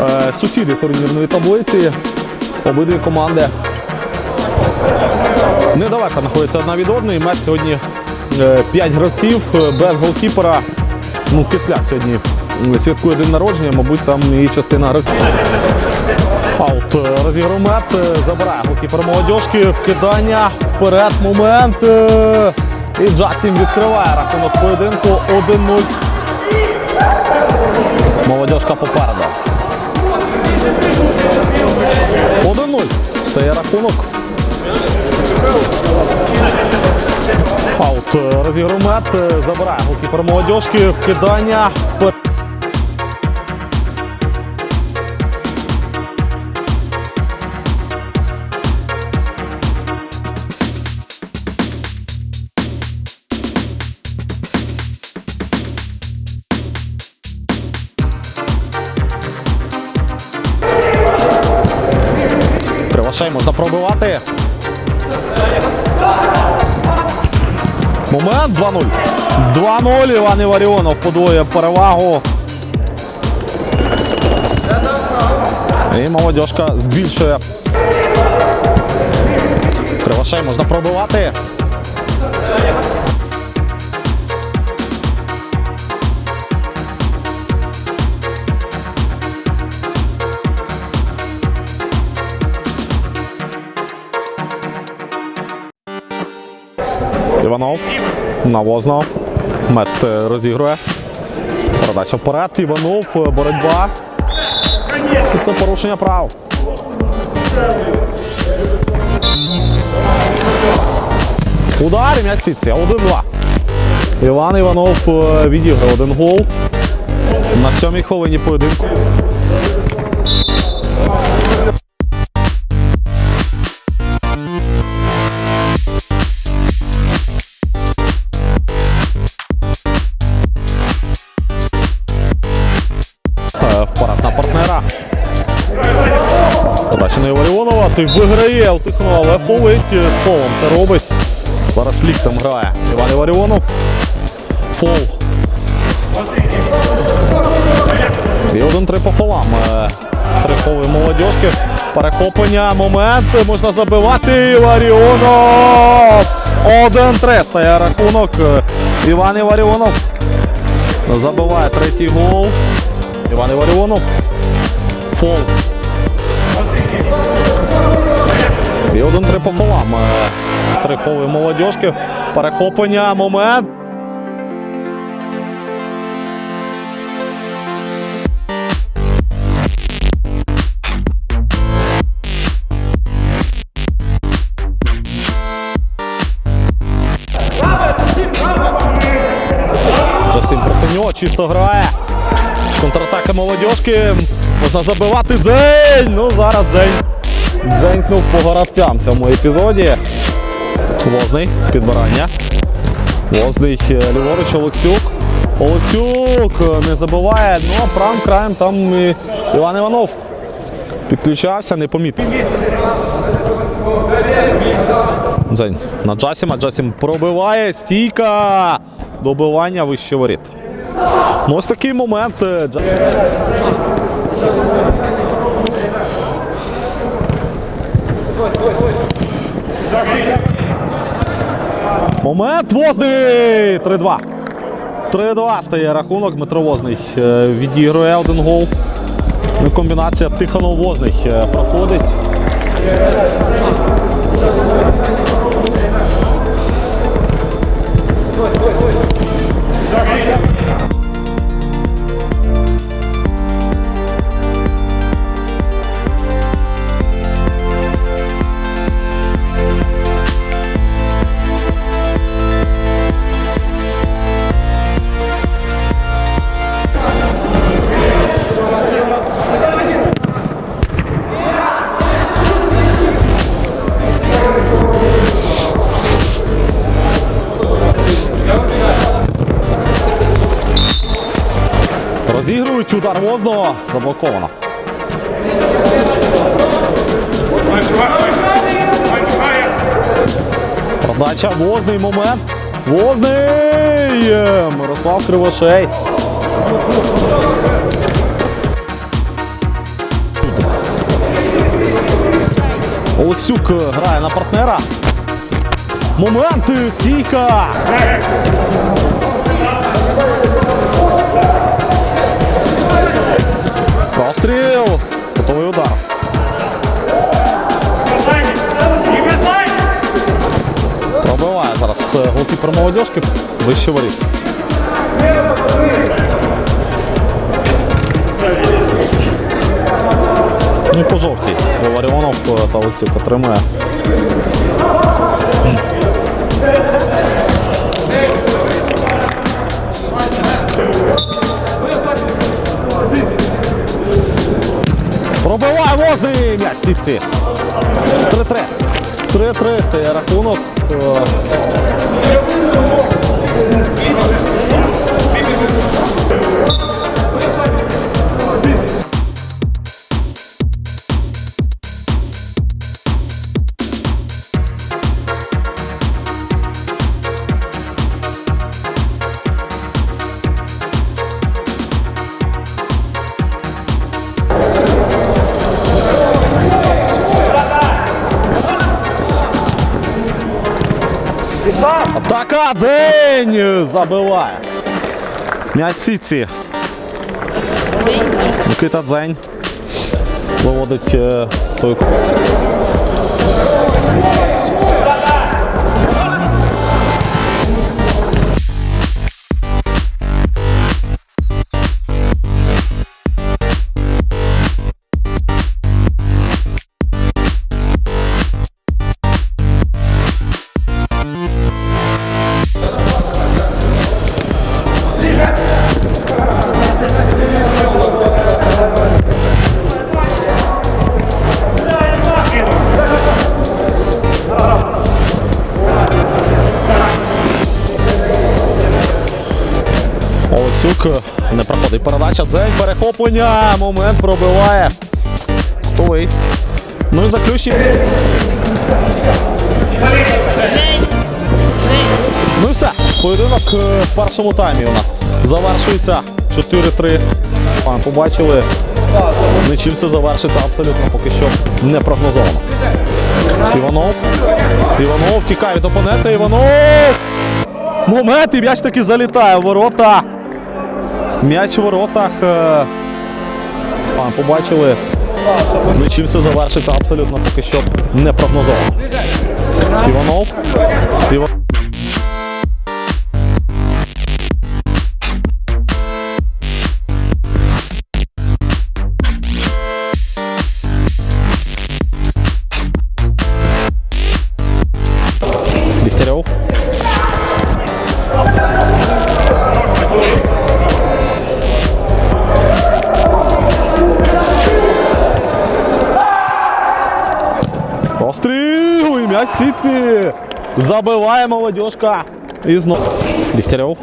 е, сусіди турнірної таблиці. Обидві команди недалеко знаходяться одна від одної. Меч сьогодні 5 гравців е, без голкіпера. Ну, Кисляк сьогодні святкує день народження, мабуть, там і частина гравців. Аут е, розіграв мет, е, забирає голкіпер молодіжки, вкидання, вперед, момент. е, І Джасім відкриває рахунок поєдинку 1-0. Молодіжка попереду. Стає рахунок. Аут е, розіграв мет, е, забирає голкіпер молодіжки, вкидання. Кривошей можна. Момент 2-0. 2-0. Іван Іваріонов подвоює перевагу. І молодіжка збільшує. Кривошей можна пробивати. Іванов. Навозно. Мет е, розігрує. Передача вперед. Іванов. е, Боротьба. І це порушення прав. Удар м'яч сітці. 1-2. Іван Іванов е, відіграв один гол. На сьомій хвилині поєдинку. Той виграє Алтихно, але фолить е, з фолом. Це робить. Зараз лік там грає. Іван Іваріонов. Фол. І один-три по фолам. Е, Три молодіжки. Перехоплення. Момент. Можна забивати. Іваріонов. Один-три стає рахунок. Е, Іван Іваріонов. Забиває третій гол. Іван Іваріонов. Фол. І один-три по фолам. Е, Три фоли молодіжки. Перехоплення. Момент. Джасім проти нього чисто грає. Контратака молодіжки. Можна забивати дзень. Ну зараз дзень. Дзенькнув по гравцям в цьому епізоді. Возний підбирання. Возний е, ліворуч Олексюк. Олексюк е, не забиває, ну а правим краєм там Іван Іванов підключався, не помітив. Дзень на Джасіма. Джасім пробиває. Стійка. Добивання вище воріт. Ну, ось такий момент. е, Джасім. Момент Возний! 3-2. 3-2 стає рахунок. Дмитро Возний е, відігрує один гол. Ну, Комбінація Тихонов Возний е, проходить. Грозного заблоковано. Продача возний момент. Возний! Мирослав Кривошей. Олексюк грає на партнера. Моменти стійка! Простріл. Готовий удар. Пробиває зараз е, голкіпер молодіжки. Вище воріт. Ну і по жовтій. Ларіонов е, та Олексюк отримує. Возний м'яч сітці. 3-3. 3-3 стає рахунок. Атака Дзень забиває. М'яч. Микита Дзень виводить е, свою. Олексюк е, не проходить передача. Дзень, перехоплення. Момент пробиває. Готовий. Ну і заключення. Ну і все. Поєдинок е, в першому таймі у нас завершується 4-3. Пан побачили. Нічим все завершиться абсолютно поки що не прогнозовано. Іванов. Іванов тікає від опонента. Іванов. Момент і м'яч таки залітає в ворота. М'яч у воротах. А, побачили. побачили. Нічим все завершиться абсолютно поки що не прогнозовано. Іванов. Іванов. Сіці! Забиває молодіжка. І знову. Дегтярев.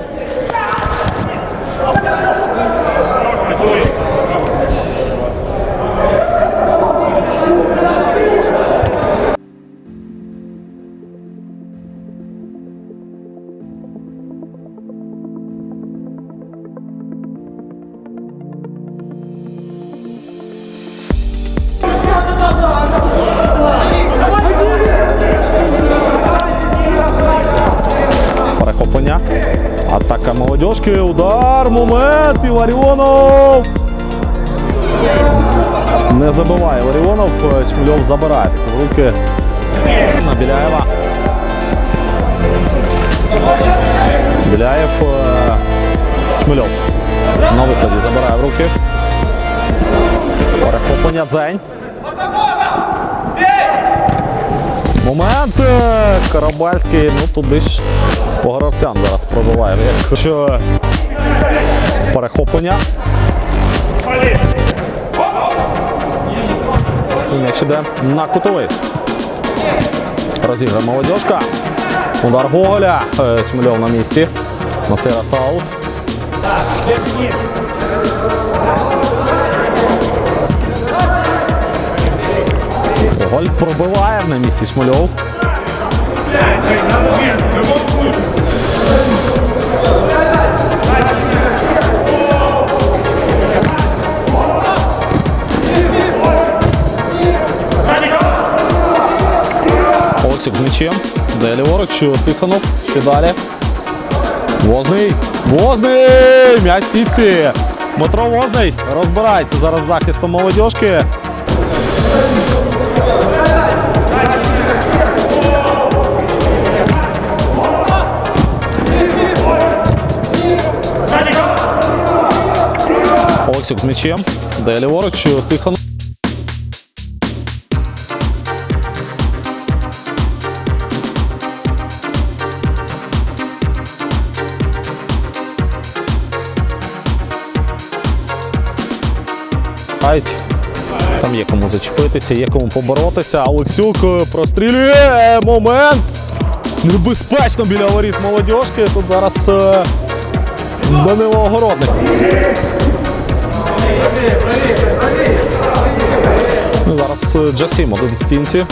Перехоплення. Атака молодіжки. Удар. Момент. І Ларіонов. Не забиває Ларіонов. Чмельов забирає в руки. На Біляєва. Біляєв. е, Чмельов. На виході забирає в руки. Перехоплення Дзень. Момент е, Карабальський, ну туди ж по гравцям зараз пробиває. Якщо перехоплення. М'яч іде на кутовий. Розіграє молодіжка. Удар Гоголя. Е, Чмельов на місці. На цей раз аут. Гоголь пробиває на місці Шмельов. м'ячем. Де ліворуч, Тихонов. Ще далі. Возний. Возний! М'яч сітці. Дмитро Возний розбирається зараз захистом молодіжки. Олексюк з м'ячем. Де ліворуч, Тихонов. Айт. Там є кому зачепитися, є кому поборотися. Олексюк е, прострілює Е, момент. Небезпечно біля воріт молодіжки. Тут зараз е, Данило Огородник. Ну, зараз е, Джасім один в стінці.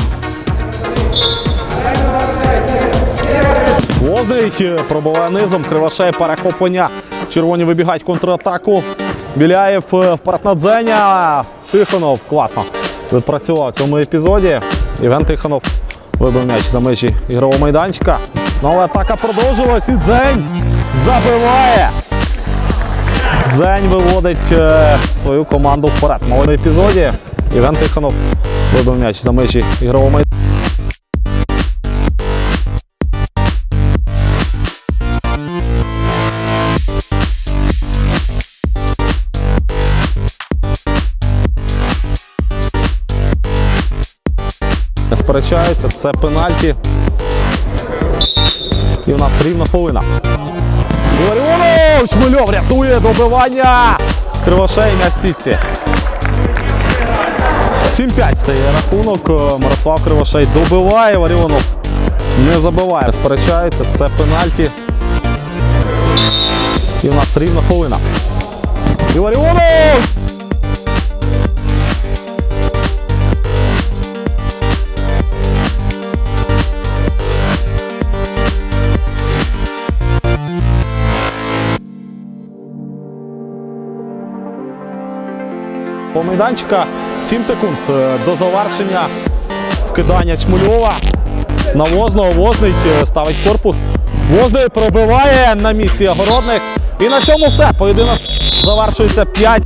Возний е, пробиває низом, кривошей перехоплення. Червоні вибігають контратаку. Біляєв е, вперед на Дзеня. Тихонов класно відпрацював в цьому епізоді. Євген Тихонов вибив м'яч за межі ігрового майданчика. Але атака продовжилась і Дзень забиває. Дзень виводить е, свою команду вперед. Новому епізоді Євген Тихонов вибив м'яч за межі ігрового сперечаються, це пенальті. І у нас рівна хвилина. Іларіонович Мильов рятує добивання. Кривошей на сітці. 7-5 стає рахунок. Мирослав Кривошей добиває. Варіонов не забиває. Сперечається. це пенальті. І у нас рівна хвилина. Іларіонов! По майданчика 7 секунд е, до завершення вкидання Чмульова. На Возного Возний е, ставить корпус. Возний пробиває на місці огородних. І на цьому все. Поєдинок завершується 5.